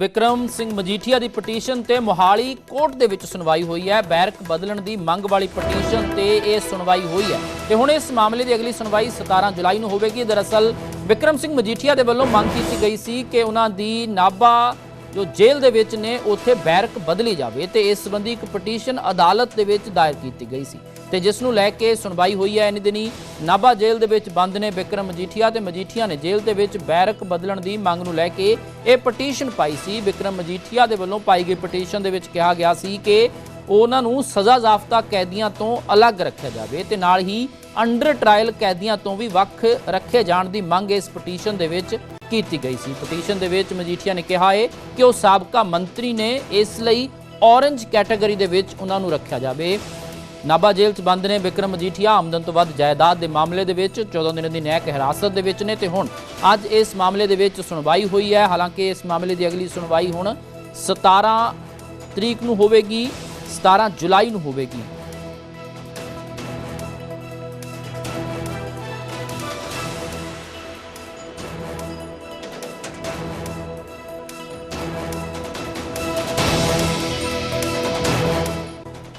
ਵਿਕਰਮ ਸਿੰਘ ਮਜੀਠੀਆ ਦੀ ਪਟੀਸ਼ਨ ਤੇ ਮੋਹਾਲੀ ਕੋਰਟ ਦੇ ਵਿੱਚ ਸੁਣਵਾਈ ਹੋਈ ਹੈ। ਬੈਰਕ ਬਦਲਣ ਦੀ ਮੰਗ ਵਾਲੀ ਪਟੀਸ਼ਨ ਤੇ ਇਹ ਸੁਣਵਾਈ ਹੋਈ ਹੈ। ਤੇ ਹੁਣ ਇਸ ਮਾਮਲੇ ਦੀ ਅਗਲੀ ਸੁਣਵਾਈ 17 ਜੁਲਾਈ ਨੂੰ ਹੋਵੇਗੀ। ਦਰਅਸਲ ਵਿਕਰਮ ਸਿੰਘ ਮਜੀਠੀਆ ਦੇ ਵੱਲੋਂ ਮੰਗ ਕੀਤੀ ਗਈ ਸੀ ਕਿ ਉਹਨਾਂ ਦੀ ਨਾਭਾ ਜੋ ਜੇਲ੍ਹ ਦੇ ਵਿੱਚ ਨੇ, ਉੱਥੇ ਬੈਰਕ ਬਦਲੀ ਜਾਵੇ ਤੇ ਇਸ ਸੰਬੰਧੀ ਇੱਕ ਪਟੀਸ਼ਨ ਅਦਾਲਤ ਦੇ ਵਿੱਚ ਦਾਇਰ ਕੀਤੀ ਗਈ ਸੀ। ਤੇ ਜਿਸ ਨੂੰ ਲੈ ਕੇ ਸੁਣਵਾਈ ਹੋਈ ਹੈ ਇਨੀ ਦਿਨੀ। ਨਾਭਾ ਜੇਲ੍ਹ ਦੇ ਵਿੱਚ ਬੰਦ ਨੇ ਵਿਕਰਮ ਮਜੀਠੀਆ ਤੇ ਮਜੀਠੀਆ ਨੇ ਜੇਲ੍ਹ ਦੇ ਵਿੱਚ ਬੈਰਕ ਬਦਲਣ ਦੀ ਮੰਗ ਨੂੰ ਲੈ ਕੇ ਇਹ ਪਟੀਸ਼ਨ ਪਾਈ ਸੀ। ਵਿਕਰਮ ਮਜੀਠੀਆ ਦੇ ਵੱਲੋਂ ਪਾਈ ਗਈ ਪਟੀਸ਼ਨ ਦੇ ਵਿੱਚ ਕਿਹਾ ਗਿਆ ਸੀ ਕਿ ਉਹਨਾਂ ਨੂੰ ਸਜ਼ਾ ਜ਼ਾਫਤਾ ਕੈਦੀਆਂ ਤੋਂ ਅਲੱਗ ਰੱਖਿਆ ਜਾਵੇ ਤੇ ਨਾਲ ਹੀ ਅੰਡਰ ਟ੍ਰਾਇਲ ਕੈਦੀਆਂ ਤੋਂ ਵੀ ਵੱਖ ਰੱਖੇ ਜਾਣ ਦੀ ਮੰਗ ਇਸ ਪਟੀਸ਼ਨ ਦੇ ਵਿੱਚ ਕੀਤੀ ਗਈ ਸੀ। ਪਟੀਸ਼ਨ ਦੇ ਵਿੱਚ ਮਜੀਠੀਆ ਨੇ ਕਿਹਾ ਹੈ ਕਿ ਉਹ ਸਾਬਕਾ ਮੰਤਰੀ ਨੇ ਇਸ ਲਈ ਔਰੰਜ ਕੈਟਾਗਰੀ ਦੇ ਵਿੱਚ ਉਹਨਾਂ ਨੂੰ ਰੱਖਿਆ ਜਾਵੇ। ਨਾਭਾ ਜੇਲ੍ਹ 'ਚ ਬੰਦ ਨੇ ਵਿਕਰਮ ਮਜੀਠੀਆ ਆਮਦਨ ਤੋਂ ਵੱਧ ਜਾਇਦਾਦ ਦੇ ਮਾਮਲੇ ਦੇ ਵਿੱਚ 14 ਦਿਨਾਂ ਦੀ ਨਿਆਇਕ ਹਿਰਾਸਤ ਦੇ ਵਿੱਚ ਨੇ ਤੇ ਹੁਣ ਅੱਜ ਇਸ ਮਾਮਲੇ ਦੇ ਵਿੱਚ ਸੁਣਵਾਈ ਹੋਈ ਹੈ। ਹਾਲਾਂਕਿ ਇਸ ਮਾਮਲੇ ਦੀ ਅਗਲੀ ਸੁਣਵਾਈ ਹੁਣ 17 ਤਰੀਕ ਨੂੰ ਹੋਵੇਗੀ 17 ਜੁਲਾਈ ਨੂੰ ਹੋਵੇਗੀ।